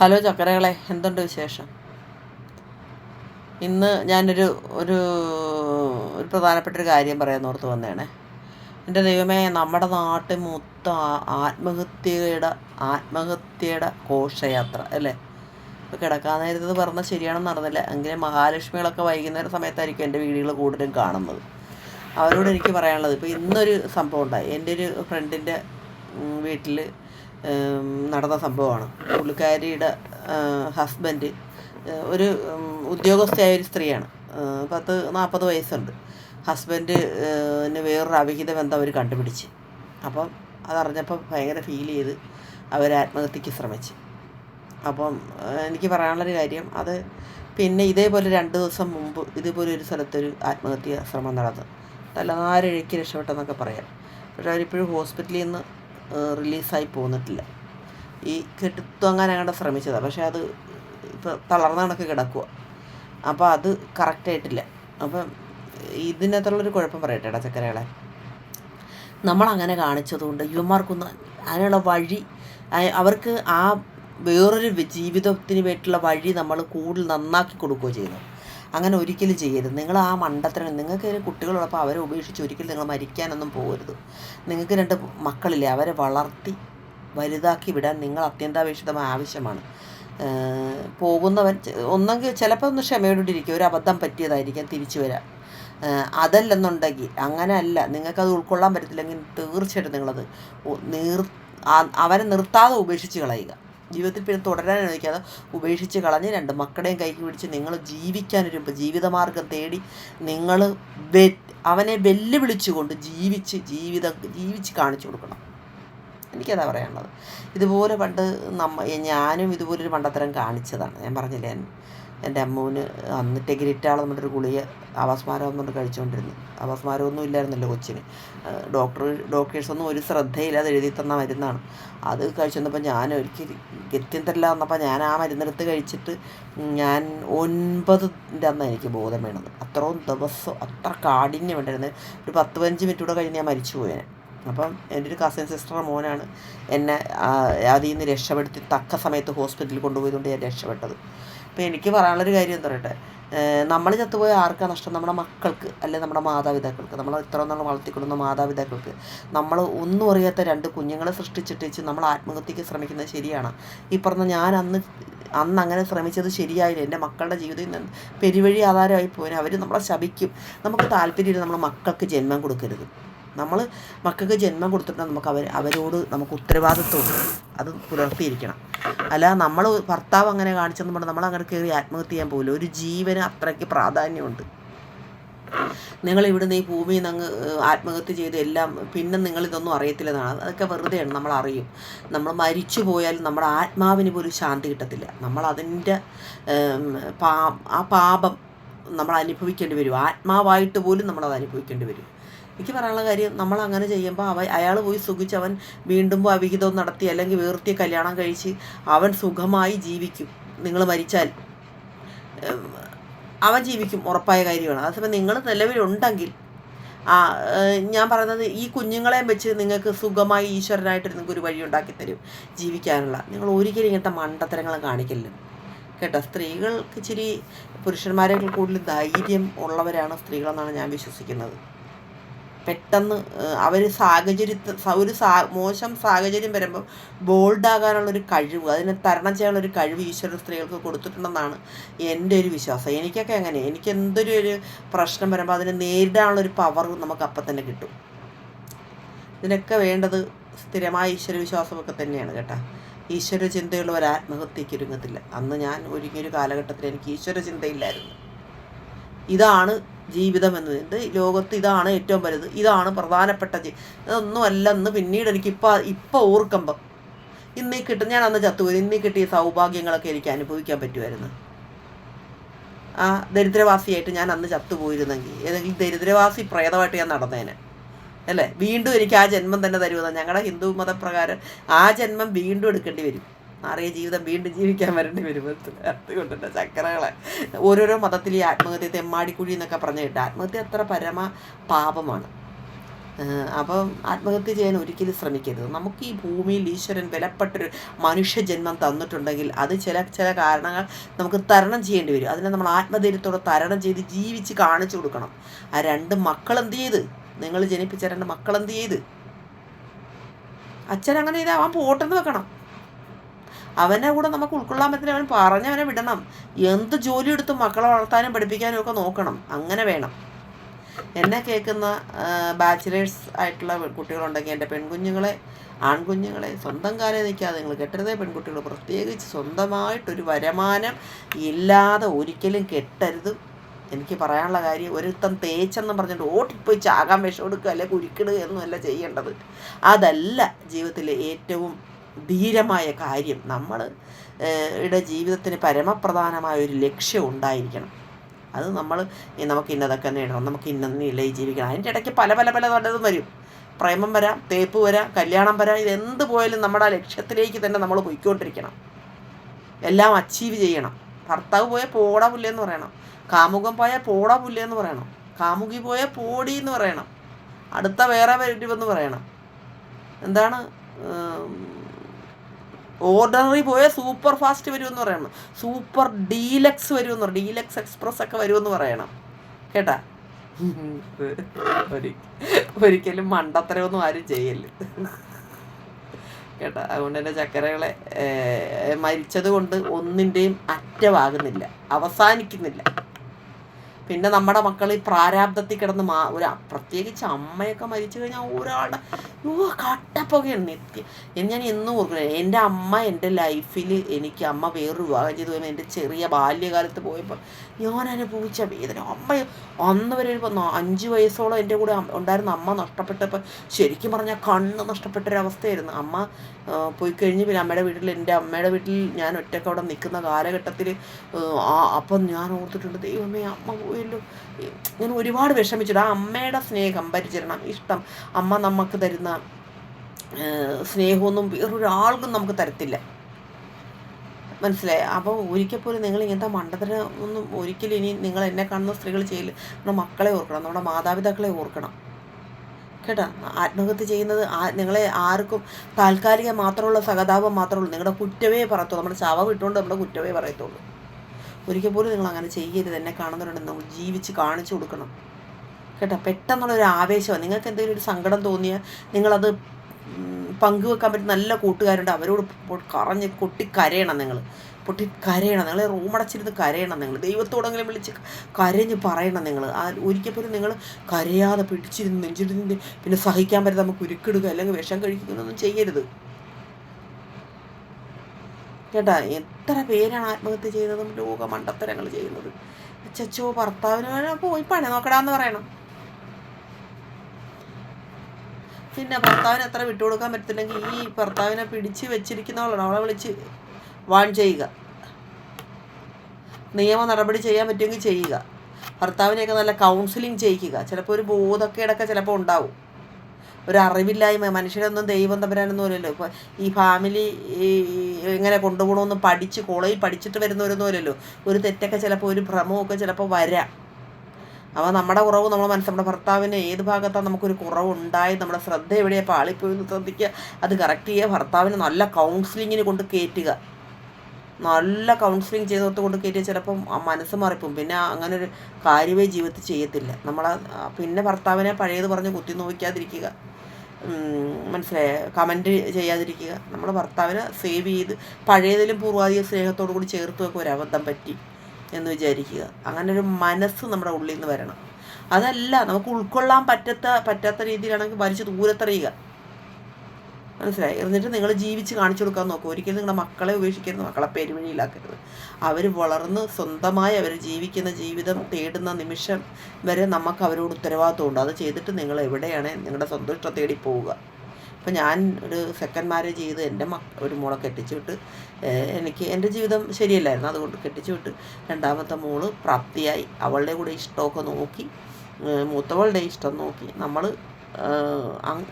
Hello ചക്കരകളെ എന്തുണ്ട് വിശേഷം? ഇന്ന് ഞാനൊരു ഒരു ഒരു പ്രധാനപ്പെട്ട ഒരു കാര്യം പറയാൻ ഓർത്ത് വന്നതാണ് എന്റെ ദൈവമേ നമ്മുടെ നാട്ടിൽ മൊത്തം ആത്മഹത്യയുടെ ആത്മഹത്യയുടെ ഘോഷയാത്ര അല്ലേ? ഇപ്പോൾ കിടക്കാൻ നേരത്തത് പറഞ്ഞാൽ ശരിയാണെന്ന് നടന്നില്ല. എങ്കിലും മഹാലക്ഷ്മികളൊക്കെ വൈകുന്നേരം സമയത്തായിരിക്കും എന്റെ വീടുകൾ കൂടുതലും കാണുന്നത്. അവരോട് എനിക്ക് പറയാനുള്ളത് ഇപ്പോൾ ഇന്നൊരു സംഭവം ഉണ്ടായി. എന്റെ ഒരു ഫ്രണ്ടിന്റെ വീട്ടിൽ നടന്ന സംഭവമാണ്. പുള്ളിക്കാരിയുടെ ഹസ്ബൻഡ് ഒരു ഉദ്യോഗസ്ഥയായ ഒരു സ്ത്രീയാണ്. പത്ത് നാൽപ്പത് വയസ്സുണ്ട്. ഹസ്ബൻഡ് ന് വേറൊരു അവിഹിത ബന്ധം അവർ കണ്ടുപിടിച്ച്. അപ്പം അതറിഞ്ഞപ്പോൾ ഭയങ്കര ഫീൽ ചെയ്ത് അവർ ആത്മഹത്യക്ക് ശ്രമിച്ചു. അപ്പം എനിക്ക് പറയാനുള്ളൊരു കാര്യം അത് പിന്നെ ഇതേപോലെ രണ്ട് ദിവസം മുമ്പ് ഇതേപോലെ ഒരു സ്ഥലത്തൊരു ആത്മഹത്യ ശ്രമം നടന്നു. തലനാരിഴയ്ക്ക് രക്ഷപ്പെട്ടെന്നൊക്കെ പറയാം. പക്ഷെ അവരിപ്പോഴും ഹോസ്പിറ്റലിൽ നിന്ന് റിലീസായി പോന്നിട്ടില്ല. ഈ കെട്ടിത്തൂങ്ങാൻ അങ്ങോട്ട് ശ്രമിച്ചതാണ് പക്ഷേ അത് ഇപ്പോൾ തളർന്ന കണക്ക് കിടക്കുക അപ്പോൾ അത് കറക്റ്റായിട്ടില്ല. അപ്പം ഇതിനകത്തുള്ളൊരു കുഴപ്പം പറയട്ടെ എടാ ചക്കരകളെ. നമ്മളങ്ങനെ കാണിച്ചതുകൊണ്ട് യുവമാർക്കൊന്ന് അതിനുള്ള വഴി അവർക്ക് ആ വേറൊരു ജീവിതത്തിന് വേണ്ടിയിട്ടുള്ള വഴി നമ്മൾ കൂടുതൽ നന്നാക്കി കൊടുക്കുകയോ ചെയ്യുന്നു. അങ്ങനെ ഒരിക്കലും ചെയ്യരുത്. നിങ്ങൾ ആ മണ്ടത്തരം നിങ്ങൾക്ക് കുട്ടികളുള്ളപ്പോൾ അവരെ ഉപേക്ഷിച്ച് ഒരിക്കലും നിങ്ങൾ മരിക്കാനൊന്നും പോകരുത്. നിങ്ങൾക്ക് രണ്ട് മക്കളില്ലേ അവരെ വളർത്തി വലുതാക്കി വിടാൻ നിങ്ങൾ അത്യന്താപേക്ഷിതമായ ആവശ്യമാണ്. പോകുന്നവൻ ഒന്നെങ്കിൽ ചിലപ്പോൾ ഒന്ന് ക്ഷമയോടിരിക്കും ഒരു അബദ്ധം പറ്റിയതായിരിക്കാം തിരിച്ചു വരാം അതല്ലെന്നുണ്ടെങ്കിൽ അങ്ങനെ അല്ല നിങ്ങൾക്കത് ഉൾക്കൊള്ളാൻ പറ്റത്തില്ലെങ്കിൽ തീർച്ചയായിട്ടും നിങ്ങളത് നീർ അവരെ നിർത്താതെ ഉപേക്ഷിച്ച് കളയുക. ജീവിതത്തിൽ പിന്നെ തുടരാൻ അനുവദിക്കാതെ ഉപേക്ഷിച്ച് കളഞ്ഞ് രണ്ട് മക്കളെയും കൈക്ക് പിടിച്ച് നിങ്ങൾ ജീവിക്കാനൊരു ജീവിതമാർഗം തേടി നിങ്ങൾ അവനെ വെല്ലുവിളിച്ചുകൊണ്ട് ജീവിച്ച് ജീവിതം ജീവിച്ച് കാണിച്ചു കൊടുക്കണം. എനിക്കതാ പറയാനുള്ളത്. ഇതുപോലെ പണ്ട് നമ്മ ഞാനും ഇതുപോലൊരു പണ്ടത്തരം കാണിച്ചതാണ്. ഞാൻ പറഞ്ഞില്ലേ? എന്റെ അമ്മൂന് അന്ന് ടെഗ്രിറ്റാൾ എന്നിട്ടൊരു ഗുളിക അവസ്മാരം എന്നുകൊണ്ട് കഴിച്ചുകൊണ്ടിരുന്നു അവസ്മാരമൊന്നും ഇല്ലായിരുന്നല്ലോ കൊച്ചിന്. ഡോക്ടർ ഡോക്ടേഴ്സൊന്നും ഒരു ശ്രദ്ധയില്ലാതെ എഴുതി തന്ന മരുന്നാണ്. അത് കഴിച്ചു വന്നപ്പോൾ ഞാൻ ഒരിക്കൽ ഗത്യം തരില്ല വന്നപ്പോൾ ഞാൻ ആ മരുന്നെടുത്ത് കഴിച്ചിട്ട് ഞാൻ ഒൻപതിന്റെ അന്ന് എനിക്ക് ബോധം വേണത്. അത്രയും ദിവസം അത്ര കാഠിന്യം ഉണ്ടായിരുന്നു. ഒരു പത്ത് പതിനഞ്ച് മിനിറ്റ് കൂടെ കഴിഞ്ഞ് ഞാൻ മരിച്ചു പോയേനെ അപ്പം എന്റെ ഒരു കസിൻ സിസ്റ്റർ മോനാണ് എന്നെ അതിൽ നിന്ന് രക്ഷപ്പെടുത്തി തക്ക സമയത്ത് ഹോസ്പിറ്റലിൽ കൊണ്ടുപോയതുകൊണ്ട് ഞാൻ രക്ഷപ്പെട്ടത്. അപ്പോൾ എനിക്ക് പറയാനുള്ളൊരു കാര്യം എന്താ പറയട്ടെ? നമ്മൾ ചത്തുപോയ ആർക്കാണ് നഷ്ടം? നമ്മുടെ മക്കൾക്ക് അല്ലെ നമ്മുടെ മാതാപിതാക്കൾക്ക്. നമ്മൾ ഇത്ര നാൾ വളർത്തിക്കൊള്ളുന്ന മാതാപിതാക്കൾക്ക്. നമ്മൾ ഒന്നും അറിയാത്ത രണ്ട് കുഞ്ഞുങ്ങളെ സൃഷ്ടിച്ചിട്ട് വെച്ച് നമ്മൾ ആത്മഹത്യക്ക് ശ്രമിക്കുന്നത് ശരിയാണ്. ഈ പറഞ്ഞ ഞാൻ അന്ന് അന്ന് അങ്ങനെ ശ്രമിച്ചത് ശരിയായില്ല. എന്റെ മക്കളുടെ ജീവിതത്തിൽ നിന്ന് പെരുവഴി ആധാരമായി പോയാൽ അവർ നമ്മളെ ശപിക്കും. നമുക്ക് താല്പര്യമില്ല നമ്മൾ മക്കൾക്ക് ജന്മം കൊടുക്കരുത്. നമ്മൾ മക്കൾക്ക് ജന്മം കൊടുത്തിട്ടുണ്ടെങ്കിൽ നമുക്ക് അവർ അവരോട് നമുക്ക് ഉത്തരവാദിത്വമുണ്ട് അത് പുലർത്തിയിരിക്കണം. അല്ല നമ്മൾ ഭർത്താവ് അങ്ങനെ കാണിച്ചെന്ന് പറഞ്ഞാൽ നമ്മൾ അങ്ങനെ കയറി ആത്മഹത്യ ചെയ്യാൻ പോകില്ല ഒരു ജീവന് അത്രയ്ക്ക് പ്രാധാന്യമുണ്ട്. നിങ്ങൾ ഇവിടുന്ന് ഈ ഭൂമിയിൽ നിന്ന് ആത്മഹത്യ ചെയ്ത് എല്ലാം പിന്നെ നിങ്ങൾ ഇതൊന്നും അറിയത്തില്ലെന്നാണ്. അതൊക്കെ വെറുതെയാണ് നമ്മൾ അറിയും. നമ്മൾ മരിച്ചു പോയാലും നമ്മുടെ ആത്മാവിന് പോലും ശാന്തി കിട്ടത്തില്ല. നമ്മൾ അതിന്റെ പാ ആ പാപം നമ്മൾ അനുഭവിക്കേണ്ടി വരും. ആത്മാവായിട്ട് പോലും നമ്മളത് അനുഭവിക്കേണ്ടി വരും. എനിക്ക് പറയാനുള്ള കാര്യം നമ്മൾ അങ്ങനെ ചെയ്യുമ്പോൾ അവ അയാൾ പോയി സുഖിച്ച് അവൻ വീണ്ടും അവിഹിതം നടത്തി അല്ലെങ്കിൽ വേർത്തിയ കല്യാണം കഴിച്ച് അവൻ സുഖമായി ജീവിക്കും. നിങ്ങൾ മരിച്ചാൽ. അവൻ ജീവിക്കും ഉറപ്പായ കാര്യമാണ്. അതേസമയം നിങ്ങൾ നിലവിലുണ്ടെങ്കിൽ ആ ഞാൻ പറയുന്നത് ഈ കുഞ്ഞുങ്ങളെയും വെച്ച് നിങ്ങൾക്ക് സുഖമായി ഈശ്വരനായിട്ട് നിങ്ങൾക്ക് ഒരു വഴി ഉണ്ടാക്കി തരും ജീവിക്കാനുള്ള. നിങ്ങൾ ഒരിക്കലും ഇങ്ങനത്തെ മണ്ടത്തരങ്ങളും കാണിക്കില്ല. കേട്ടോ? സ്ത്രീകൾക്ക് ഇച്ചിരി പുരുഷന്മാരെക്കാൾ കൂടുതൽ ധൈര്യം ഉള്ളവരാണ് സ്ത്രീകളെന്നാണ് ഞാൻ വിശ്വസിക്കുന്നത്. പെട്ടെന്ന് അവർ സാഹചര്യത്തിൽ ഒരു സാ മോശം സാഹചര്യം വരുമ്പോൾ ബോൾഡാകാനുള്ളൊരു കഴിവ് അതിനെ തരണം ചെയ്യാനുള്ളൊരു കഴിവ് ഈശ്വര സ്ത്രീകൾക്ക് കൊടുത്തിട്ടുണ്ടെന്നാണ് എന്റെ ഒരു വിശ്വാസം. എനിക്കൊക്കെ അങ്ങനെ എനിക്ക് എന്തൊരു ഒരു പ്രശ്നം വരുമ്പോൾ അതിനെ നേരിടാനുള്ളൊരു പവർ നമുക്ക് അപ്പം തന്നെ കിട്ടും. ഇതിനൊക്കെ വേണ്ടത് സ്ഥിരമായ ഈശ്വര വിശ്വാസമൊക്കെ തന്നെയാണ് കേട്ടോ. ഈശ്വര ചിന്തയുള്ളവർ ആത്മഹത്യയ്ക്ക് ഒരുങ്ങത്തില്ല. അന്ന് ഞാൻ ഒരുങ്ങിയൊരു കാലഘട്ടത്തിൽ എനിക്ക് ഈശ്വര ചിന്തയില്ലായിരുന്നു. ഇതാണ് ജീവിതം എന്ന് ഇത് ലോകത്ത് ഇതാണ് ഏറ്റവും വലുത്. ഇതാണ് പ്രധാനപ്പെട്ട ജീ. ഇതൊന്നുമല്ല എന്ന് പിന്നീട് എനിക്ക് ഇപ്പോൾ ഇപ്പോൾ ഓർക്കുമ്പം ഇന്നീ കിട്ടും ഞാൻ അന്ന് ചത്തുപോയി ഇന്നീ കിട്ടിയ സൗഭാഗ്യങ്ങളൊക്കെ എനിക്ക് അനുഭവിക്കാൻ പറ്റുമായിരുന്നു. ആ ദരിദ്രവാസിയായിട്ട് ഞാൻ അന്ന് ചത്തുപോയിരുന്നെങ്കിൽ ഏതെങ്കിലും ദരിദ്രവാസി പ്രേതമായിട്ട് ഞാൻ നടന്നേനെ. അല്ലേ? വീണ്ടും എനിക്ക് ആ ജന്മം തന്നെ തരുമെന്ന് ഞങ്ങളുടെ ഹിന്ദു മതപ്രകാരം ആ ജന്മം വീണ്ടും എടുക്കേണ്ടി വരും. അറിയ ജീവിതം വീണ്ടും ജീവിക്കാൻ വരേണ്ടി വരും. അതുകൊണ്ടുണ്ട് ചക്രകളെ ഓരോരോ മതത്തിൽ ഈ ആത്മഹത്യ തെമ്മാടിക്കുഴി എന്നൊക്കെ പറഞ്ഞു കേട്ട് ആത്മഹത്യ അത്ര പരമ പാപമാണ്. അപ്പം ആത്മഹത്യ ചെയ്യാൻ ഒരിക്കലും ശ്രമിക്കരുത്. നമുക്ക് ഈ ഭൂമിയിൽ ഈശ്വരൻ വിലപ്പെട്ടൊരു മനുഷ്യജന്മം തന്നിട്ടുണ്ടെങ്കിൽ അത് ചില ചില കാരണങ്ങൾ നമുക്ക് തരണം ചെയ്യേണ്ടി വരും. അതിനെ നമ്മൾ ആത്മധൈര്യത്തോടെ തരണം ചെയ്ത് ജീവിച്ച് കാണിച്ചു കൊടുക്കണം. ആ രണ്ട് മക്കളെന്ത് ചെയ്ത്? നിങ്ങൾ ജനിപ്പിച്ച രണ്ട് മക്കളെന്ത് ചെയ്ത്? അച്ഛൻ അങ്ങനെ ചെയ്താൽ അവൻ പോട്ടെന്ന് വെക്കണം. അവനെ കൂടെ നമുക്ക് ഉൾക്കൊള്ളാൻ പറ്റില്ല അവൻ പറഞ്ഞവനെ വിടണം. എന്ത് ജോലി എടുത്ത് മക്കളെ വളർത്താനും പഠിപ്പിക്കാനും ഒക്കെ നോക്കണം. അങ്ങനെ വേണം. എന്നെ കേൾക്കുന്ന ബാച്ചിലേഴ്സ് ആയിട്ടുള്ള കുട്ടികളുണ്ടെങ്കിൽ എന്റെ പെൺകുഞ്ഞുങ്ങളെ ആൺകുഞ്ഞുങ്ങളെ സ്വന്തം കാലം നിൽക്കാതെ നിങ്ങൾ കെട്ടരുതേ പെൺകുട്ടികൾ പ്രത്യേകിച്ച് സ്വന്തമായിട്ടൊരു വരുമാനം ഇല്ലാതെ ഒരിക്കലും കെട്ടരുത്. എനിക്ക് പറയാനുള്ള കാര്യം ഒരുത്തം തേച്ചെന്ന് പറഞ്ഞിട്ട് ഓട്ടിപ്പോയി ചാകാൻ വിഷം കൊടുക്കുക അല്ലെങ്കിൽ കുരുക്കിടുക എന്നല്ല ചെയ്യേണ്ടത്. അതല്ല ജീവിതത്തിലെ ഏറ്റവും ധീരമായ കാര്യം നമ്മൾ യുടെ ജീവിതത്തിന് പരമപ്രധാനമായ ഒരു ലക്ഷ്യം ഉണ്ടായിരിക്കണം. അത് നമ്മൾ നമുക്ക് ഇന്നതൊക്കെ നേടണം നമുക്ക് ഇന്ന നിലയിൽ ജീവിക്കണം. അതിന്റെ ഇടയ്ക്ക് പല പല പല പലതും വരും. പ്രേമം വരാം തേപ്പ് വരാം കല്യാണം വരാം ഇതെന്ത് പോയാലും നമ്മുടെ ആ ലക്ഷ്യത്തിലേക്ക് തന്നെ നമ്മൾ പോയിക്കൊണ്ടിരിക്കണം. എല്ലാം അച്ചീവ് ചെയ്യണം. ഭർത്താവ് പോയാൽ പോടാ പുല്ലെന്ന് പറയണം. കാമുകം പോയാൽ പോടാ പുല്ലെന്ന് പറയണം. കാമുകി പോയാൽ പോടി എന്ന് പറയണം. അടുത്ത വേറെ വരുമെന്ന് പറയണം. എന്താണ് ഓർഡിനറി പോയ സൂപ്പർ ഫാസ്റ്റ് വരുമെന്ന് പറയണം. സൂപ്പർ ഡീലക്സ് വരുമെന്ന് പറയണം ഡീലക്സ് എക്സ്പ്രസ് ഒക്കെ വരുമെന്ന് പറയണം. കേട്ടാ? ഒരിക്കലും മണ്ടത്തരമൊന്നും ആരും ചെയ്യല്ല കേട്ടോ? അതുകൊണ്ട് തന്നെ ചക്കരകളെ മരിച്ചത് കൊണ്ട് ഒന്നിന്റെയും അറ്റമാകുന്നില്ല. അവസാനിക്കുന്നില്ല. പിന്നെ നമ്മുടെ മക്കൾ ഈ പ്രാരാബ്ദത്തിൽ കിടന്ന് മാ ഒരു പ്രത്യേകിച്ച് അമ്മയൊക്കെ മരിച്ചു കഴിഞ്ഞാൽ ഒരാളുടെ ഓ കട്ടപ്പുകയാണ് നിത്യം. എന്ന് ഞാൻ എന്നും ഓർക്കുന്നത് എന്റെ അമ്മ എന്റെ ലൈഫിൽ എനിക്ക് അമ്മ വേറൊരു വിവാഹം ചെയ്തു പോയപ്പോൾ എന്റെ ചെറിയ ബാല്യകാലത്ത് പോയപ്പോൾ ഞാൻ അനുഭവിച്ച വേദന. അമ്മ അന്ന് വരെ അഞ്ച് വയസ്സോളം എന്റെ കൂടെ ഉണ്ടായിരുന്ന അമ്മ നഷ്ടപ്പെട്ടപ്പോൾ ശരിക്കും പറഞ്ഞാൽ കണ്ണ് നഷ്ടപ്പെട്ടൊരവസ്ഥയായിരുന്നു. അമ്മ പോയി കഴിഞ്ഞ് പിന്നെ അമ്മയുടെ വീട്ടിൽ എന്റെ അമ്മയുടെ വീട്ടിൽ ഞാൻ ഒറ്റയ്ക്ക് അവിടെ നിൽക്കുന്ന കാലഘട്ടത്തിൽ അപ്പം ഞാൻ ഓർത്തിട്ടുണ്ട് ദൈവമേ അമ്മ പോയല്ലോ. ഞാൻ ഒരുപാട് വിഷമിച്ചിട്ട് ആ അമ്മയുടെ സ്നേഹം പരിചരണം ഇഷ്ടം അമ്മ നമുക്ക് തരുന്ന സ്നേഹമൊന്നും വേറൊരാൾക്കും നമുക്ക് തരത്തില്ല. മനസ്സിലായി? അപ്പോൾ ഒരിക്കൽ പോലും നിങ്ങൾ ഇങ്ങനത്തെ മണ്ടത്തിന് ഒന്നും ഒരിക്കലും ഇനി നിങ്ങൾ എന്നെ കാണുന്ന സ്ത്രീകൾ ചെയ്യില്ല നമ്മുടെ മക്കളെ ഓർക്കണം നമ്മുടെ മാതാപിതാക്കളെ ഓർക്കണം. കേട്ടോ? ആത്മഹത്യ ചെയ്യുന്നത് നിങ്ങളെ ആർക്കും താൽക്കാലിക മാത്രമുള്ള സഹതാപം മാത്രമുള്ളൂ നിങ്ങളുടെ കുറ്റവേ പറയത്തുള്ളൂ. നമ്മുടെ ശവം ഇട്ടുകൊണ്ട് നമ്മുടെ കുറ്റവേ പറയത്തുള്ളൂ. ഒരിക്കൽ പോലും നിങ്ങൾ അങ്ങനെ ചെയ്യരുത്. എന്നെ കാണുന്നവരുണ്ടെന്ന് നമ്മൾ ജീവിച്ച് കാണിച്ചു കൊടുക്കണം. കേട്ടോ? പെട്ടെന്നുള്ളൊരു ആവേശമാണ്. നിങ്ങൾക്ക് എന്തെങ്കിലും ഒരു സങ്കടം തോന്നിയാൽ നിങ്ങളത് പങ്കുവെക്കാൻ പറ്റുന്ന നല്ല കൂട്ടുകാരുണ്ട്. അവരോട് കറഞ്ഞ് കൊട്ടി കരയണം നിങ്ങൾ പൊട്ടി കരയണം. നിങ്ങൾ റൂമടച്ചിരുന്ന് കരയണം നിങ്ങൾ ദൈവത്തോടെങ്കിലും വിളിച്ച് കരഞ്ഞ് പറയണം നിങ്ങൾ ഒരിക്കൽ പോലും നിങ്ങൾ കരയാതെ പിടിച്ചിരുന്ന് നെഞ്ചിരുന്ന് പിന്നെ സഹിക്കാൻ പറ്റും നമുക്ക് ഉരുക്കിടുക അല്ലെങ്കിൽ വിഷം കഴിക്കുന്നൊന്നും ചെയ്യരുത്. കേട്ടാ എത്ര പേരാണ് ആത്മഹത്യ ചെയ്യുന്നതും ലോക മണ്ടത്തരങ്ങൾ ചെയ്യുന്നത്? ചച്ചോ ഭർത്താവിന് പോയി പണി നോക്കടാന്ന് പറയണം. പിന്നെ ഭർത്താവിന് എത്ര വിട്ടുകൊടുക്കാൻ പറ്റത്തില്ലെങ്കിൽ ഈ ഭർത്താവിനെ പിടിച്ച് വെച്ചിരിക്കുന്നവളാണ് അവളെ വിളിച്ച് വാൺ ചെയ്യുക. നിയമ നടപടി ചെയ്യാൻ പറ്റുമെങ്കിൽ ചെയ്യുക. ഭർത്താവിനെയൊക്കെ നല്ല കൗൺസിലിംഗ് ചെയ്യിക്കുക. ചിലപ്പോൾ ഒരു ബോധക്കേടൊക്കെ ചിലപ്പോൾ ഉണ്ടാവും. ഒരു അറിവില്ലായ്മ മനുഷ്യരൊന്നും ദൈവം തമ്പരാനൊന്നും അല്ലല്ലോ ഇപ്പോൾ ഈ ഫാമിലി എങ്ങനെ കൊണ്ടുപോകണമെന്ന് പഠിച്ച് കോളേജിൽ പഠിച്ചിട്ട് വരുന്നവരൊന്നും അല്ലല്ലോ ഒരു തെറ്റൊക്കെ ചിലപ്പോൾ ഒരു ഭ്രമമൊക്കെ ചിലപ്പോൾ വരാം. അപ്പോൾ നമ്മുടെ കുറവ് നമ്മൾ മനസ്സിൽ നമ്മുടെ ഭർത്താവിന് ഏത് ഭാഗത്താണ് നമുക്കൊരു കുറവുണ്ടായി നമ്മുടെ ശ്രദ്ധ എവിടെയാണ് പാളിപ്പോയി ശ്രദ്ധിക്കുക. അത് കറക്റ്റ് ചെയ്യുക. ഭർത്താവിന് നല്ല കൗൺസിലിങ്ങിന് കൊണ്ട് കയറ്റുക നല്ല കൗൺസിലിംഗ് ചെയ്തോട്ട് കൊണ്ട് കയറ്റിയ ചിലപ്പം മനസ്സ് മറിപ്പും പിന്നെ അങ്ങനെ ഒരു കാര്യമേ ജീവിതത്തിൽ ചെയ്യത്തില്ല. നമ്മൾ പിന്നെ ഭർത്താവിനെ പഴയത് പറഞ്ഞ് കുത്തി നോക്കാതിരിക്കുക മനസ്സിലായ? കമന്റ് ചെയ്യാതിരിക്കുക. നമ്മൾ ഭർത്താവിനെ സേവ് ചെയ്ത് പഴയതിലും പൂർവാധിക സ്നേഹത്തോടു കൂടി ചേർത്ത് വെക്കുക. ഒരു അബദ്ധം പറ്റി. എന്ന് വിചാരിക്കുക. അങ്ങനെ ഒരു മനസ്സ് നമ്മുടെ ഉള്ളിൽ നിന്ന് വരണം. അതല്ല നമുക്ക് ഉൾക്കൊള്ളാൻ പറ്റാത്ത പറ്റാത്ത രീതിയിലാണെങ്കിൽ വലിച്ചു ദൂരത്തെറിയുക. മനസ്സിലായി? എന്നിട്ട് നിങ്ങൾ ജീവിച്ച് കാണിച്ചു കൊടുക്കാൻ നോക്കും ഒരിക്കലും നിങ്ങളുടെ മക്കളെ ഉപേക്ഷിക്കരുത് മക്കളെ പെരുവഴിയിലാക്കരുത്. അവർ വളർന്ന് സ്വന്തമായി അവർ ജീവിക്കുന്ന ജീവിതം തേടുന്ന നിമിഷം വരെ നമുക്ക് അവരോട് ഉത്തരവാദിത്വമുണ്ട്. അത് ചെയ്തിട്ട് നിങ്ങൾ എവിടെയാണ് നിങ്ങളുടെ സന്തോഷം തേടി പോവുക. ഇപ്പം ഞാൻ ഒരു സെക്കൻഡ് മാരേജ് ചെയ്ത് എന്റെ മക്ക ഒരു മോളെ കെട്ടിച്ചു വിട്ട് എനിക്ക് എന്റെ ജീവിതം ശരിയല്ലായിരുന്നു. അതുകൊണ്ട് കെട്ടിച്ചു വിട്ട് രണ്ടാമത്തെ മോൾ പ്രാപ്തിയായി. അവളുടെ കൂടെ ഇഷ്ടമൊക്കെ നോക്കി മൂത്തവളുടെ ഇഷ്ടം നോക്കി. നമ്മൾ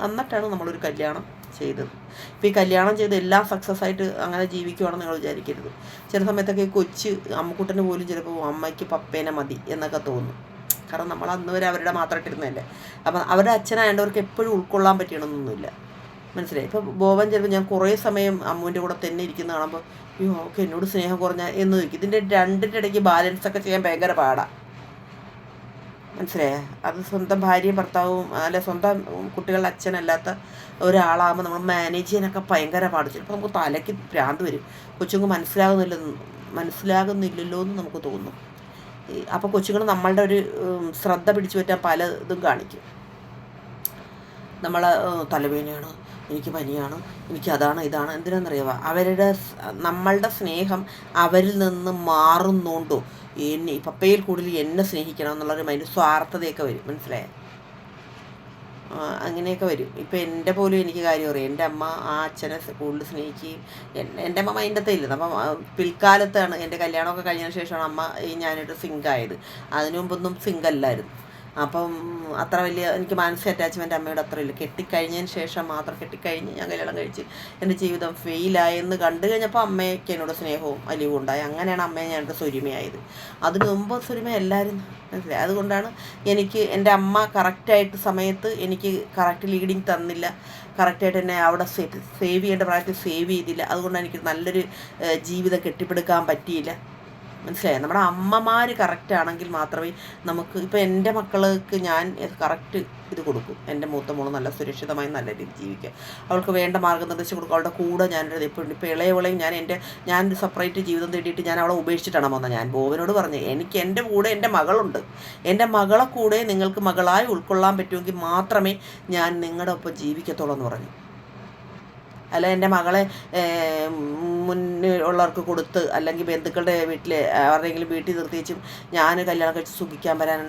എന്നിട്ടാണ് നമ്മളൊരു കല്യാണം ചെയ്തത്. ഇപ്പോൾ ഈ കല്യാണം ചെയ്ത് എല്ലാം സക്സസ് ആയിട്ട് അങ്ങനെ ജീവിക്കുവാണെന്ന് നിങ്ങൾ വിചാരിക്കരുത്. ചില സമയത്തൊക്കെ കൊച്ച് അമ്മക്കുട്ടന് പോലും ചിലപ്പോൾ അമ്മയ്ക്ക് പപ്പേനെ മതി എന്നൊക്കെ തോന്നും. കാരണം നമ്മൾ അന്ന് വരെ അവരുടെ മാത്രമായിട്ടിരുന്നതല്ലേ അപ്പം അവരുടെ അച്ഛനായവർക്ക് എപ്പോഴും ഉൾക്കൊള്ളാൻ പറ്റണമെന്നൊന്നുമില്ല മനസ്സിലായി? ഇപ്പം ബോബൻ ചിലപ്പോൾ ഞാൻ കുറേ സമയം അമ്മുവിന്റെ കൂടെ തന്നെ ഇരിക്കുന്ന കാണുമ്പോൾ അയ്യോ ഓക്കെ എന്നോട് സ്നേഹം കുറഞ്ഞ എന്ന് ചോദിക്കും. ഇതിന്റെ രണ്ടിന്റെ ഇടയ്ക്ക് ബാലൻസ് ഒക്കെ ചെയ്യാൻ ഭയങ്കര പാടാണ് മനസ്സിലായേ? അത് സ്വന്തം ഭാര്യയും ഭർത്താവും അല്ല സ്വന്തം കുട്ടികളുടെ അച്ഛനല്ലാത്ത ഒരാളാകുമ്പോൾ നമ്മൾ മാനേജ് ചെയ്യാനൊക്കെ ഭയങ്കര പാട്. ചിലപ്പോൾ നമുക്ക് തലയ്ക്ക് ഭ്രാന്ത് വരും. കൊച്ചുങ്ങൾക്ക് മനസ്സിലാകുന്നില്ല മനസ്സിലാകുന്നില്ലല്ലോ എന്ന് നമുക്ക് തോന്നും. അപ്പോൾ കൊച്ചുങ്ങൾ നമ്മളുടെ ഒരു ശ്രദ്ധ പിടിച്ചു പറ്റാൻ പല ഇതും കാണിക്കും നമ്മൾ തലവേദനയാണ്? എനിക്ക് പനിയാണ് എനിക്ക് അതാണ് ഇതാണ് എന്തിനാണെന്നറിയാമോ? അവരുടെ നമ്മളുടെ സ്നേഹം അവരിൽ നിന്ന് മാറുന്നുണ്ടോ? എന്നെ പപ്പയിൽ കൂടുതൽ എന്നെ സ്നേഹിക്കണം എന്നുള്ളൊരു മൈൻഡ് സ്വാർത്ഥതയൊക്കെ വരും. മനസ്സിലായോ? അങ്ങനെയൊക്കെ വരും. ഇപ്പം എന്റെ പോലും എനിക്ക് കാര്യം അറിയാം. എന്റെ അമ്മ ആ അച്ഛനെ കൂടുതൽ സ്നേഹിക്കുകയും എൻ- എന്റെ അമ്മ മൈൻഡത്തെ ഇല്ല. അപ്പം പിൽക്കാലത്താണ് എന്റെ കല്യാണമൊക്കെ കഴിഞ്ഞതിന് ശേഷമാണ് അമ്മ ഈ ഞാനൊരു സിങ്കായത്. അതിനു മുമ്പൊന്നും സിങ്കല്ലായിരുന്നു. അപ്പം അത്ര വലിയ എനിക്ക് മാനസിക അറ്റാച്ച്മെന്റ് അമ്മയോട് അത്ര ഇല്ല. കെട്ടിക്കഴിഞ്ഞതിന് ശേഷം മാത്രം കെട്ടിക്കഴിഞ്ഞ് ഞാൻ കല്യാണം കഴിച്ച് എന്റെ ജീവിതം ഫെയിലായെന്ന് കണ്ടു കഴിഞ്ഞപ്പോൾ അമ്മയ്ക്ക് എന്നോട് സ്നേഹവും അലിവും ഉണ്ടായി. അങ്ങനെയാണ് അമ്മയെ ഞാൻ എന്റെ സ്വരുമയായത്. അതിന് മുമ്പ് സ്വരുമ എല്ലാവരും മനസ്സിലായി. അതുകൊണ്ടാണ് എനിക്ക് എന്റെ അമ്മ കറക്റ്റായിട്ട് സമയത്ത് എനിക്ക് കറക്റ്റ് ലീഡിങ് തന്നില്ല. കറക്റ്റായിട്ട് എന്നെ അവിടെ സേവ് ചെയ്യേണ്ട പ്രായത്തിൽ സേവ് ചെയ്തില്ല. അതുകൊണ്ടാണ് എനിക്ക് നല്ലൊരു ജീവിതം കെട്ടിപ്പടുക്കാൻ പറ്റിയില്ല. മനസ്സിലായോ? നമ്മുടെ അമ്മമാർ കറക്റ്റ് ആണെങ്കിൽ മാത്രമേ നമുക്ക് ഇപ്പോൾ എന്റെ മക്കൾക്ക് ഞാൻ കറക്റ്റ് ഇത് കൊടുക്കും. എന്റെ മൂത്ത മോൾ നല്ല സുരക്ഷിതമായി നല്ല രീതിയിൽ ജീവിക്കുക അവൾക്ക് വേണ്ട മാർഗനിർദ്ദേശം കൊടുക്കും. അവളുടെ കൂടെ ഞാനൊരു ഇപ്പോൾ ഇപ്പോൾ ഇളയവളെയും ഞാൻ എന്റെ ഞാൻ സെപ്പറേറ്റ് ജീവിതം തേടിയിട്ട് ഞാൻ അവളെ ഉപേക്ഷിച്ചിട്ടാണ് വന്നത്. ഞാൻ ബോവനോട് പറഞ്ഞു എനിക്ക് എന്റെ കൂടെ എന്റെ മകളുണ്ട്. എന്റെ മകളെ കൂടെ നിങ്ങൾക്ക് മകളായി ഉൾക്കൊള്ളാൻ പറ്റുമെങ്കിൽ മാത്രമേ ഞാൻ നിങ്ങളുടെ ഒപ്പം ജീവിക്കത്തുള്ളൂ എന്ന് പറഞ്ഞു. അല്ല എന്റെ മകളെ മുന്നിൽ ഉള്ളവർക്ക് കൊടുത്ത് അല്ലെങ്കിൽ ബന്ധുക്കളുടെ വീട്ടിൽ ആരുടെയെങ്കിലും വീട്ടിൽ നിർത്തിച്ചും ഞാൻ കല്യാണം കഴിച്ച് സുഖിക്കാൻ വരാൻ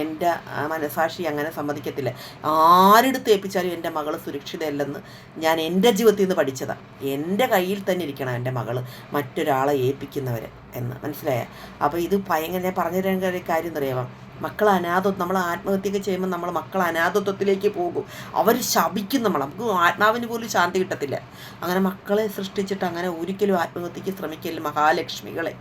എന്റെ മനസാക്ഷി അങ്ങനെ സമ്മതിക്കത്തില്ല. ആരെടുത്ത് ഏൽപ്പിച്ചാലും എന്റെ മകൾ സുരക്ഷിതയല്ലെന്ന് ഞാൻ എന്റെ ജീവിതത്തിൽ നിന്ന് പഠിച്ചതാണ് എന്റെ കയ്യിൽ തന്നെ ഇരിക്കണം എന്റെ മകൾ മറ്റൊരാളെ ഏൽപ്പിക്കുന്നവരെ എന്ന്. മനസ്സിലായ? അപ്പോൾ ഇത് ഭയങ്കര ഞാൻ പറഞ്ഞു തരാൻ കാര്യം എന്നറിയാമോ മക്കൾ അനാഥ നമ്മൾ ആത്മഹത്യയൊക്കെ ചെയ്യുമ്പോൾ നമ്മൾ മക്കൾ അനാഥത്വത്തിലേക്ക് പോകും. അവർ ശപിക്കും നമ്മൾ നമുക്ക് ആത്മാവിന് പോലും ശാന്തി കിട്ടത്തില്ല. അങ്ങനെ മക്കളെ സൃഷ്ടിച്ചിട്ട് അങ്ങനെ ഒരിക്കലും ആത്മഹത്യക്ക് ശ്രമിക്കല്ല മഹാലക്ഷ്മികളെ.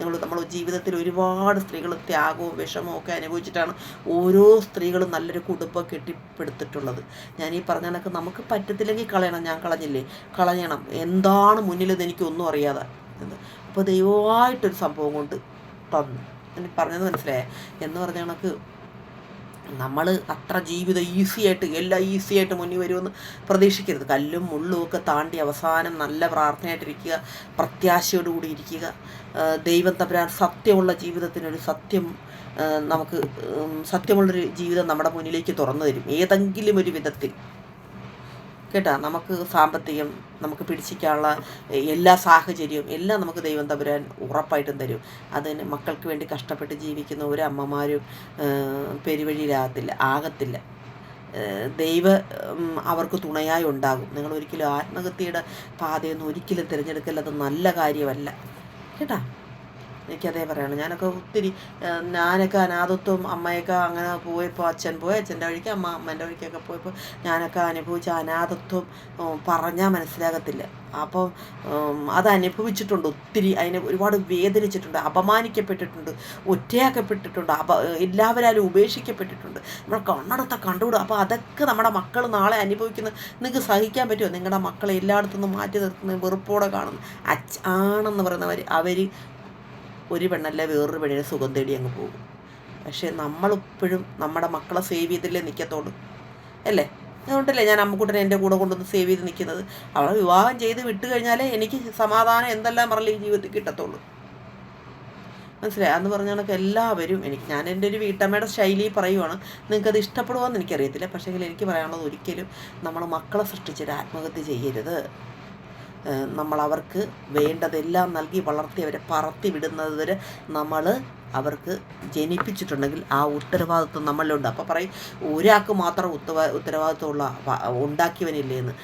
നിങ്ങൾ നമ്മൾ ജീവിതത്തിൽ ഒരുപാട് സ്ത്രീകൾ ത്യാഗവും വിഷമവും ഒക്കെ അനുഭവിച്ചിട്ടാണ് ഓരോ സ്ത്രീകളും നല്ലൊരു കുടുംബം കെട്ടിപ്പടുത്തിട്ടുള്ളത്. ഞാൻ ഈ പറഞ്ഞ കണക്ക് നമുക്ക് പറ്റത്തില്ലെങ്കിൽ കളയണം. ഞാൻ കളഞ്ഞില്ലേ? കളയണം എന്താണ് മുന്നിലെന്ന് എനിക്കൊന്നും അറിയാതെ. അപ്പോൾ ദൈവമായിട്ടൊരു സംഭവം കൊണ്ട് തന്നു. പറഞ്ഞത് മനസ്സിലായേ? എന്ന് പറഞ്ഞ കണക്ക് നമ്മൾ അത്ര ജീവിതം ഈസി ആയിട്ട് എല്ലാം ഈസി ആയിട്ട് മുന്നിൽ വരുമെന്ന് പ്രതീക്ഷിക്കരുത്. കല്ലും മുള്ളും ഒക്കെ താണ്ടി അവസാനം നല്ല പ്രാർത്ഥനയായിട്ടിരിക്കുക പ്രത്യാശയോടുകൂടി ഇരിക്കുക. ദൈവം തമ്പുരാൻ സത്യമുള്ള ജീവിതത്തിനൊരു സത്യം നമുക്ക് സത്യമുള്ളൊരു ജീവിതം നമ്മുടെ മുന്നിലേക്ക് തുറന്നു തരും. ഏതെങ്കിലും ഒരു വിധത്തിൽ. കേട്ടാ നമുക്ക് സാമ്പത്തികം നമുക്ക് പിടിച്ചിക്കാനുള്ള എല്ലാ സാഹചര്യവും എല്ലാം നമുക്ക് ദൈവം തമ്പുരാൻ ഉറപ്പായിട്ടും തരും. അതിന് മക്കൾക്ക് വേണ്ടി കഷ്ടപ്പെട്ട് ജീവിക്കുന്ന ഒരു അമ്മമാരും പെരുവഴിയിലാകത്തില്ല ആകത്തില്ല. ദൈവ അവർക്ക് തുണയായി ഉണ്ടാകും. നിങ്ങൾ ഒരിക്കലും ആത്മഹത്യയുടെ പാതയൊന്നും ഒരിക്കലും തിരഞ്ഞെടുക്കൽ അത് നല്ല കാര്യമല്ല. കേട്ടാ? എനിക്കതേ പറയണം. ഞാനൊക്കെ ഒത്തിരി ഞാനൊക്കെ അനാഥത്വം അമ്മയൊക്കെ അങ്ങനെ പോയപ്പോൾ അച്ഛൻ പോയി അച്ഛന്റെ വഴിക്ക് അമ്മ അമ്മേന്റെ വഴിക്കൊക്കെ പോയപ്പോൾ ഞാനൊക്കെ അനുഭവിച്ച അനാഥത്വം പറഞ്ഞാൽ മനസ്സിലാകത്തില്ല. അപ്പം അത് അനുഭവിച്ചിട്ടുണ്ട് ഒത്തിരി. അതിനെ ഒരുപാട് വേദനിച്ചിട്ടുണ്ട് അപമാനിക്കപ്പെട്ടിട്ടുണ്ട് ഒറ്റയാക്കപ്പെട്ടിട്ടുണ്ട് അപ എല്ലാവരാലും ഉപേക്ഷിക്കപ്പെട്ടിട്ടുണ്ട്. നമ്മൾ കണ്ണടത്ത കണ്ടുവിടും അപ്പോൾ അതൊക്കെ നമ്മുടെ മക്കൾ നാളെ അനുഭവിക്കുന്ന നിങ്ങൾക്ക് സഹിക്കാൻ പറ്റുമോ? നിങ്ങളുടെ മക്കളെ എല്ലായിടത്തുനിന്നും മാറ്റി നിർത്തുന്ന വെറുപ്പോടെ കാണുന്നു അച്ഛ ആണെന്ന് പറയുന്നവർ അവർ ഒരു പെണ്ണല്ല വേറൊരു പെണ്ണിനെ സുഖം തേടി അങ്ങ് പോകും. പക്ഷേ നമ്മളിപ്പോഴും നമ്മുടെ മക്കളെ സേവ് ചെയ്തില്ലേ നിൽക്കത്തോളൂ അല്ലേ? അതുകൊണ്ടല്ലേ ഞാൻ അമ്മക്കുട്ടനെ എന്റെ കൂടെ കൊണ്ടുവന്ന് സേവ് ചെയ്ത് നിൽക്കുന്നത് അവളെ വിവാഹം ചെയ്ത് വിട്ട് കഴിഞ്ഞാലേ എനിക്ക് സമാധാനം എന്തെല്ലാം പറഞ്ഞാൽ ഈ ജീവിതത്തിൽ കിട്ടത്തുള്ളൂ മനസ്സിലായി? അന്ന് പറഞ്ഞ കണക്ക് എല്ലാവരും എനിക്ക് ഞാൻ എന്റെ ഒരു വീട്ടമ്മയുടെ ശൈലി പറയുവാണ്. നിങ്ങൾക്കത് ഇഷ്ടപ്പെടുമോയെന്ന് എനിക്കറിയത്തില്ല. പക്ഷേ എനിക്ക് പറയാനുള്ളത് ഒരിക്കലും നമ്മൾ മക്കളെ സൃഷ്ടിച്ചൊരു ആത്മഹത്യ ചെയ്യരുത്. നമ്മൾ അവർക്ക് വേണ്ടതെല്ലാം നൽകി വളർത്തി അവരെ പറത്തി വിടുന്നത് വരെ നമ്മൾ അവർക്ക് ജനിപ്പിച്ചിട്ടുണ്ടെങ്കിൽ ആ ഉത്തരവാദിത്വം നമ്മളിലുണ്ട്. അപ്പോൾ പറയും ഒരാൾക്ക് മാത്രം ഉത്തരവാ ഉത്തരവാദിത്വമുള്ള ഉണ്ടാക്കിയവനില്ലേ എന്ന്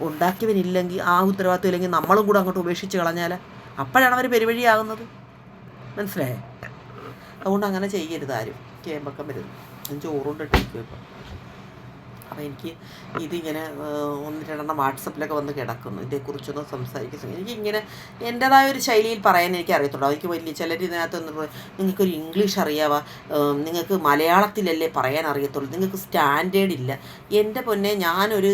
ഉണ്ടാക്കിയവനില്ലെങ്കിൽ ആ ഉത്തരവാദിത്വം ഇല്ലെങ്കിൽ നമ്മളും കൂടെ അങ്ങോട്ട് ഉപേക്ഷിച്ച് കളഞ്ഞാൽ അപ്പോഴാണ് അവർ പെരുവഴിയാകുന്നത്. മനസ്സിലായേ? അതുകൊണ്ട് അങ്ങനെ ചെയ്യരുത് ആരും. കേമ്പക്കം വരുന്നു. ചോറുണ്ടിട്ടിരിക്കും ഇപ്പം. അപ്പോൾ എനിക്ക് ഇതിങ്ങനെ ഒന്ന് രണ്ടെണ്ണം വാട്സപ്പിലൊക്കെ വന്ന് കിടക്കുന്നു. ഇതേക്കുറിച്ചൊന്ന് സംസാരിക്കുന്നു എനിക്കിങ്ങനെ എന്റേതായ ഒരു ശൈലിയിൽ പറയാൻ എനിക്ക് അറിയത്തുള്ളൂ. എനിക്ക് വലിയ ചിലർ ഇതിനകത്ത് ഒന്ന് നിങ്ങൾക്കൊരു ഇംഗ്ലീഷ് അറിയാവാ. നിങ്ങൾക്ക് മലയാളത്തിലല്ലേ പറയാൻ അറിയത്തുള്ളൂ. നിങ്ങൾക്ക് സ്റ്റാൻഡേർഡ് ഇല്ല. എന്റെ പൊന്നെ ഞാനൊരു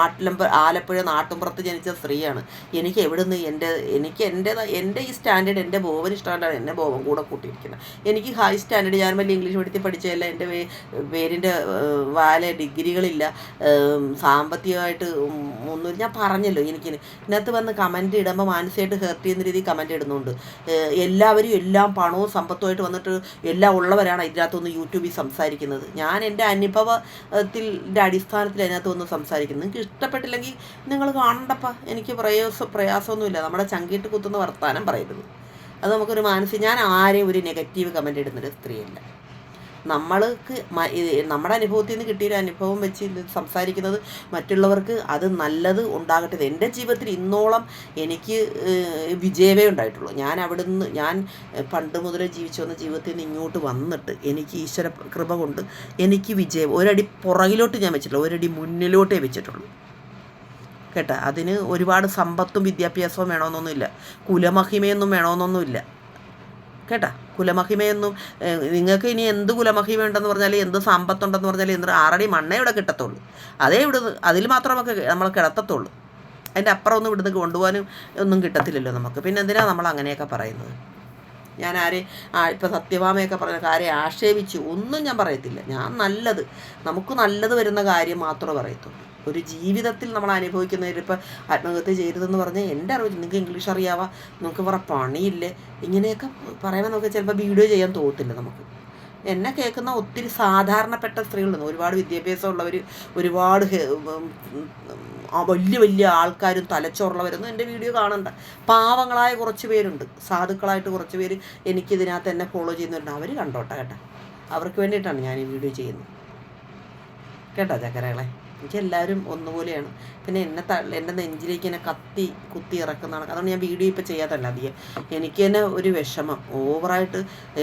ആട്ടിലമ്പ ആലപ്പുഴ നാട്ടുമ്പുറത്ത് ജനിച്ച സ്ത്രീയാണ്. എനിക്ക് എവിടെ നിന്ന് എന്റെ എനിക്ക് എന്റെതാ എന്റെ ഈ സ്റ്റാൻഡേർഡ് എന്റെ ബോവൻ സ്റ്റാൻഡേർഡ് എന്റെ ബോവൻ കൂടെ കൂട്ടിയിരിക്കുന്നത്. എനിക്ക് ഹൈ സ്റ്റാൻഡേർഡ് ഞാൻ വലിയ ഇംഗ്ലീഷ് മീഡിയത്തിൽ പഠിച്ചതല്ല. എന്റെ പേരിന്റെ വാല ഡിഗ്രികളില്ല ഏഹ്, സാമ്പത്തികമായിട്ട് ഒന്നും ഞാൻ പറഞ്ഞല്ലോ എനിക്ക് ഇതിനകത്ത് വന്ന് കമന്റ് ഇടുമ്പോൾ മാനസികമായിട്ട് ഹേർട്ട് ചെയ്യുന്ന രീതിയിൽ കമന്റ് ഇടുന്നുണ്ട്. എല്ലാവരും എല്ലാം പണവും സമ്പത്തുമായിട്ട് വന്നിട്ട് എല്ലാം ഉള്ളവരാണ് ഇതിനകത്തൊന്ന് യൂട്യൂബിൽ സംസാരിക്കുന്നത്. ഞാൻ എന്റെ അനുഭവത്തിന്റെ അടിസ്ഥാനത്തിൽ അതിനകത്ത് വന്ന് സംസാരിക്കുന്നത് നിങ്ങൾക്ക് ഇഷ്ടപ്പെട്ടില്ലെങ്കിൽ നിങ്ങൾ കാണണ്ടപ്പ. എനിക്ക് പ്രയാസം പ്രയാസമൊന്നുമില്ല. നമ്മുടെ ചങ്കിട്ട് കുത്തുന്ന വർത്തമാനം പറയരുത്. അത് നമുക്കൊരു മാനസിക ഞാൻ ആരെയും ഒരു നെഗറ്റീവ് കമന്റ് ഇടുന്നൊരു സ്ത്രീയല്ല. നമ്മൾക്ക് നമ്മുടെ അനുഭവത്തിൽ നിന്ന് കിട്ടിയൊരു അനുഭവം വെച്ച് ഇത് സംസാരിക്കുന്നത് മറ്റുള്ളവർക്ക് അത് നല്ലത് ഉണ്ടാകട്ടെ. എന്റെ ജീവിതത്തിൽ ഇന്നോളം എനിക്ക് വിജയമേ ഉണ്ടായിട്ടുള്ളൂ. ഞാൻ അവിടെ നിന്ന് ഞാൻ പണ്ട് മുതലേ ജീവിച്ചു വന്ന ജീവിതത്തിൽ നിന്ന് ഇങ്ങോട്ട് വന്നിട്ട് എനിക്ക് ഈശ്വര കൃപ കൊണ്ട് എനിക്ക് വിജയം ഒരടി പുറകിലോട്ട് ഞാൻ വെച്ചിട്ടില്ല ഒരടി മുന്നിലോട്ടേ വെച്ചിട്ടുള്ളൂ. കേട്ടോ? അതിന് ഒരുപാട് സമ്പത്തും വിദ്യാഭ്യാസവും വേണമെന്നൊന്നുമില്ല. കുലമഹിമയൊന്നും വേണമെന്നൊന്നുമില്ല. കേട്ടാ കുലമഹിമയൊന്നും നിങ്ങൾക്ക് ഇനി എന്ത് കുലമഹിമ ഉണ്ടെന്ന് പറഞ്ഞാൽ എന്ത് സമ്പത്തുണ്ടെന്ന് പറഞ്ഞാൽ എന്ത് ആറടി മണ്ണേ ഇവിടെ കിട്ടത്തുള്ളൂ. അതേ ഇവിടുന്ന് അതിൽ മാത്രം നമുക്ക് നമ്മൾ കിടത്തത്തുള്ളൂ. അതിന്റെ അപ്പുറം ഒന്നും ഇവിടുന്ന് കൊണ്ടുപോകാനും ഒന്നും കിട്ടത്തില്ലല്ലോ നമുക്ക്. പിന്നെ എന്തിനാണ് നമ്മൾ അങ്ങനെയൊക്കെ പറയുന്നത്? ഞാൻ ആരെ ഇപ്പം സത്യഭാമയൊക്കെ പറഞ്ഞ കാര്യം ആക്ഷേപിച്ചു. ഒന്നും ഞാൻ പറയത്തില്ല. ഞാൻ നല്ലത് നമുക്ക് നല്ലത് വരുന്ന കാര്യം മാത്രമേ പറയത്തുള്ളൂ. ഒരു ജീവിതത്തിൽ നമ്മൾ അനുഭവിക്കുന്നതിൽ ഇപ്പോൾ ആത്മഹത്യ ചെയ്തതെന്ന് പറഞ്ഞാൽ എന്റെ അറിവ് നിങ്ങൾക്ക് ഇംഗ്ലീഷ് അറിയാവാ നിങ്ങൾക്ക് വേറെ പണിയില്ലേ. ഇങ്ങനെയൊക്കെ പറയുമ്പോൾ നമുക്ക് ചിലപ്പോൾ വീഡിയോ ചെയ്യാൻ തോന്നത്തില്ല നമുക്ക്. എന്നെ കേൾക്കുന്ന ഒത്തിരി സാധാരണപ്പെട്ട സ്ത്രീകളുണ്ട് ഒരുപാട് വിദ്യാഭ്യാസമുള്ളവർ ഒരുപാട് വലിയ വലിയ ആൾക്കാരും തലച്ചോറുള്ളവരൊന്നും എന്റെ വീഡിയോ കാണണ്ട. പാവങ്ങളായ കുറച്ച് പേരുണ്ട്. സാധുക്കളായിട്ട് കുറച്ച് പേര് എനിക്കിതിനകത്ത് എന്നെ ഫോളോ ചെയ്യുന്നുണ്ട്. അവർ കണ്ടോട്ടെ കേട്ടോ. അവർക്ക് വേണ്ടിയിട്ടാണ് ഞാൻ ഈ വീഡിയോ ചെയ്യുന്നത്. കേട്ടോ ചക്കരകളെ? എനിക്ക് എല്ലാവരും ഒന്നുപോലെയാണ്. പിന്നെ എന്നെ തള്ള എന്റെ നെഞ്ചിലേക്ക് എന്നെ കത്തി കുത്തി ഇറക്കുന്നതാണ്. അതുകൊണ്ട് ഞാൻ വീഡിയോ ഇപ്പോൾ ചെയ്യാത്തല്ല അധികം. എനിക്ക് തന്നെ ഒരു വിഷമം. ഓവറായിട്ട്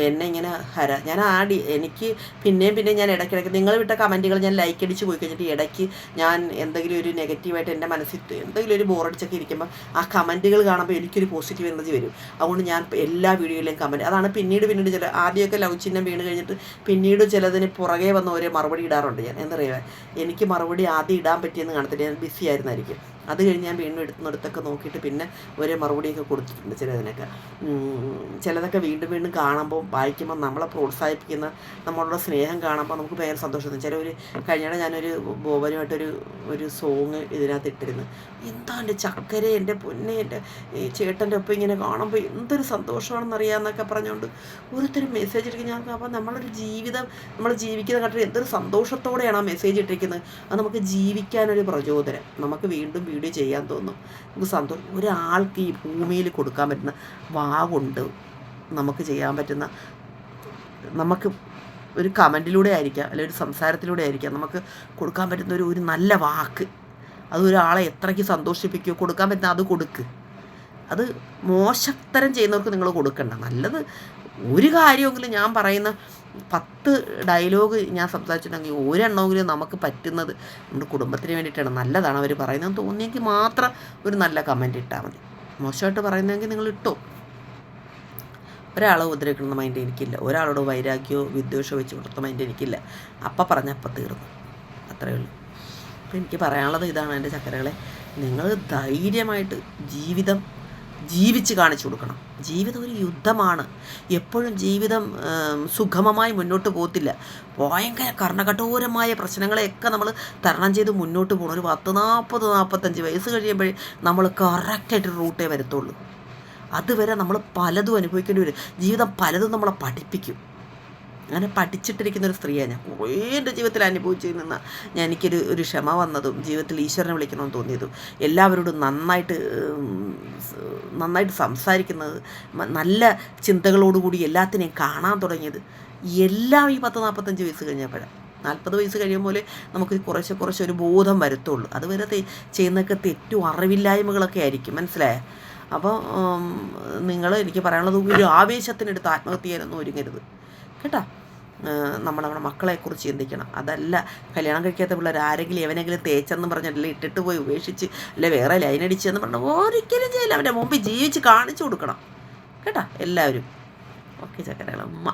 എന്നെ ഇങ്ങനെ ഹര ഞാൻ ആടി എനിക്ക് പിന്നെയും പിന്നെ ഞാൻ ഇടയ്ക്കിടയ്ക്ക് നിങ്ങൾ വിട്ട കമന്റുകൾ ഞാൻ ലൈക്ക് അടിച്ച് പോയി കഴിഞ്ഞിട്ട് ഇടയ്ക്ക് ഞാൻ എന്തെങ്കിലും ഒരു നെഗറ്റീവായിട്ട് എന്റെ മനസ്സിൽ എന്തെങ്കിലും ഒരു ബോറടിച്ചൊക്കെ ഇരിക്കുമ്പോൾ ആ കമന്റുകൾ കാണുമ്പോൾ എനിക്കൊരു പോസിറ്റീവ് എനർജി വരും. അതുകൊണ്ട് ഞാൻ എല്ലാ വീഡിയോയിലും കമന്റ് അതാണ് പിന്നീട് പിന്നീട് ചില ആദ്യമൊക്കെ ലവ് ചിഹ്നം വീണ് കഴിഞ്ഞിട്ട് പിന്നീട് ചിലതിന് പുറകെ വന്ന ഒരേ മറുപടി ഇടാറുണ്ട് ഞാൻ. എന്തറിയാം എനിക്ക് മറുപടി ആദ്യം ഇടാൻ പറ്റിയെന്ന് കാണത്തില്ല. ബിസി ആയിരുന്നായിരിക്കും. അത് കഴിഞ്ഞ് ഞാൻ വീണ്ടും എടുക്കുന്നിടത്തൊക്കെ നോക്കിയിട്ട് പിന്നെ ഒരേ മറുപടിയൊക്കെ കൊടുത്തിട്ടുണ്ട് ചിലതിനൊക്കെ. ചിലതൊക്കെ വീണ്ടും വീണ്ടും കാണുമ്പോൾ വായിക്കുമ്പോൾ നമ്മളെ പ്രോത്സാഹിപ്പിക്കുന്ന നമ്മളുടെ സ്നേഹം കാണുമ്പോൾ നമുക്ക് ഭയങ്കര സന്തോഷം തോന്നും ഒരു കഴിഞ്ഞാൽ ഞാനൊരു ബോബനുമായിട്ടൊരു ഒരു സോങ് ഇതിനകത്ത് ഇട്ടിരുന്നു. എന്താ എന്റെ ചക്കരെ എന്റെ പൊന്നെ എന്റെ ചേട്ടന്റെ ഒപ്പം ഇങ്ങനെ കാണുമ്പോൾ എന്തൊരു സന്തോഷമാണെന്ന് അറിയാമെന്നൊക്കെ പറഞ്ഞുകൊണ്ട് ഓരോരുത്തരും മെസ്സേജ് ഇട്ടു ഞാൻ അപ്പോൾ നമ്മളൊരു ജീവിതം നമ്മൾ ജീവിക്കുന്ന കണ്ടിട്ട് എന്തൊരു സന്തോഷത്തോടെയാണ് ആ മെസ്സേജ് ഇട്ടിരിക്കുന്നത്. അത് നമുക്ക് ജീവിക്കാനൊരു പ്രചോദനം. നമുക്ക് വീണ്ടും വീഡിയോ ചെയ്യാൻ തോന്നും നമുക്ക് സന്തോഷം. ഒരാൾക്ക് ഈ ഭൂമിയിൽ കൊടുക്കാൻ പറ്റുന്ന വാ കൊണ്ട് നമുക്ക് ചെയ്യാൻ പറ്റുന്ന നമുക്ക് ഒരു കമന്റിലൂടെ ആയിരിക്കാം അല്ലെങ്കിൽ ഒരു സംസാരത്തിലൂടെ ആയിരിക്കാം. നമുക്ക് കൊടുക്കാൻ പറ്റുന്ന ഒരു ഒരു നല്ല വാക്ക്. അത് ഒരാളെ എത്രയ്ക്ക് സന്തോഷിപ്പിക്കുകയോ കൊടുക്കാൻ പറ്റുന്ന അത് കൊടുക്ക്. അത് മോശത്തരം ചെയ്യുന്നവർക്ക് നിങ്ങൾ കൊടുക്കണ്ട. നല്ലത് ഒരു കാര്യമെങ്കിലും ഞാൻ പറയുന്ന പത്ത് ഡയലോഗ് ഞാൻ സംസാരിച്ചിട്ടുണ്ടെങ്കിൽ ഒരെണ്ണമെങ്കിലും നമുക്ക് പറ്റുന്നത് നമ്മുടെ കുടുംബത്തിന് വേണ്ടിയിട്ടാണ്. നല്ലതാണ് അവർ പറയുന്നത് തോന്നിയെങ്കിൽ മാത്രം ഒരു നല്ല കമന്റ് ഇട്ടാൽ മതി. മോശമായിട്ട് പറയുന്നതെങ്കിൽ നിങ്ങൾ ഇട്ടോ. ഒരാളെ ഉപദ്രവിക്കുന്ന മൈൻഡ് എനിക്കില്ല. ഒരാളോട് വൈരാഗ്യമോ വിദ്വേഷമോ വെച്ച് കൊടുത്ത മൈൻഡ് എനിക്കില്ല. അപ്പം പറഞ്ഞ അപ്പം തീർന്നു. അത്രയേ ഉള്ളൂ. അപ്പം എനിക്ക് പറയാനുള്ളത് ഇതാണ് എന്റെ ചക്കരകളെ. നിങ്ങൾ ധൈര്യമായിട്ട് ജീവിതം ജീവിച്ച് കാണിച്ചു കൊടുക്കണം. ജീവിതം ഒരു യുദ്ധമാണ്. എപ്പോഴും ജീവിതം സുഗമമായി മുന്നോട്ട് പോകത്തില്ല. ഭയങ്കര കർണകഠോരമായ പ്രശ്നങ്ങളെയൊക്കെ നമ്മൾ തരണം ചെയ്ത് മുന്നോട്ട് പോകണം. ഒരു പത്ത് നാൽപ്പത് നാൽപ്പത്തഞ്ച് വയസ്സ് കഴിയുമ്പോഴേ നമ്മൾ കറക്റ്റായിട്ട് റൂട്ടേ വരത്തുള്ളൂ. അതുവരെ നമ്മൾ പലതും അനുഭവിക്കേണ്ടി വരും. ജീവിതം പലതും നമ്മളെ പഠിപ്പിക്കും. അങ്ങനെ പഠിച്ചിട്ടിരിക്കുന്ന ഒരു സ്ത്രീയാണ്. ഞാൻ കുറേ എന്റെ ജീവിതത്തിൽ അനുഭവിച്ചു നിന്ന ഞാൻ എനിക്കൊരു ഒരു ക്ഷമ വന്നതും ജീവിതത്തിൽ ഈശ്വരനെ വിളിക്കണമെന്ന് തോന്നിയതും എല്ലാവരോടും നന്നായിട്ട് നന്നായിട്ട് സംസാരിക്കുന്നത് നല്ല ചിന്തകളോടുകൂടി എല്ലാത്തിനെയും കാണാൻ തുടങ്ങിയത് എല്ലാം ഈ പത്ത് നാൽപ്പത്തഞ്ച് വയസ്സ് കഴിഞ്ഞപ്പോഴാണ്. നാൽപ്പത് വയസ്സ് കഴിയുമ്പോൾ നമുക്ക് കുറച്ച് കുറച്ച് ഒരു ബോധം വരത്തുള്ളൂ. അതുവരെ ചെയ്യുന്നതൊക്കെ തെറ്റും അറിവില്ലായ്മകളൊക്കെ ആയിരിക്കും. മനസ്സിലായോ? അപ്പോൾ നിങ്ങൾ എനിക്ക് പറയാനുള്ളത് ഒരു ആവേശത്തിനെടുത്ത് ആത്മഹത്യ ചെയ്യാനൊന്നും ഒരുങ്ങരുത്. കേട്ടോ? നമ്മൾ നമ്മുടെ മക്കളെക്കുറിച്ച് ചിന്തിക്കണം. അതല്ല കല്യാണം കഴിക്കാത്ത പിള്ളേർ ആരെങ്കിലും എവനെങ്കിലും തേച്ചെന്ന് പറഞ്ഞിട്ടില്ല ഇട്ടിട്ട് പോയി ഉപേക്ഷിച്ച് അല്ലെ വേറെ ലൈൻ അടിച്ചെന്ന് പറഞ്ഞ ഒരിക്കലും ചെയ്യില്ല. അവന്റെ മുമ്പിൽ ജീവിച്ച് കാണിച്ചു കൊടുക്കണം. കേട്ടോ? എല്ലാവരും. ഓക്കെ ചക്കരകളമ്മ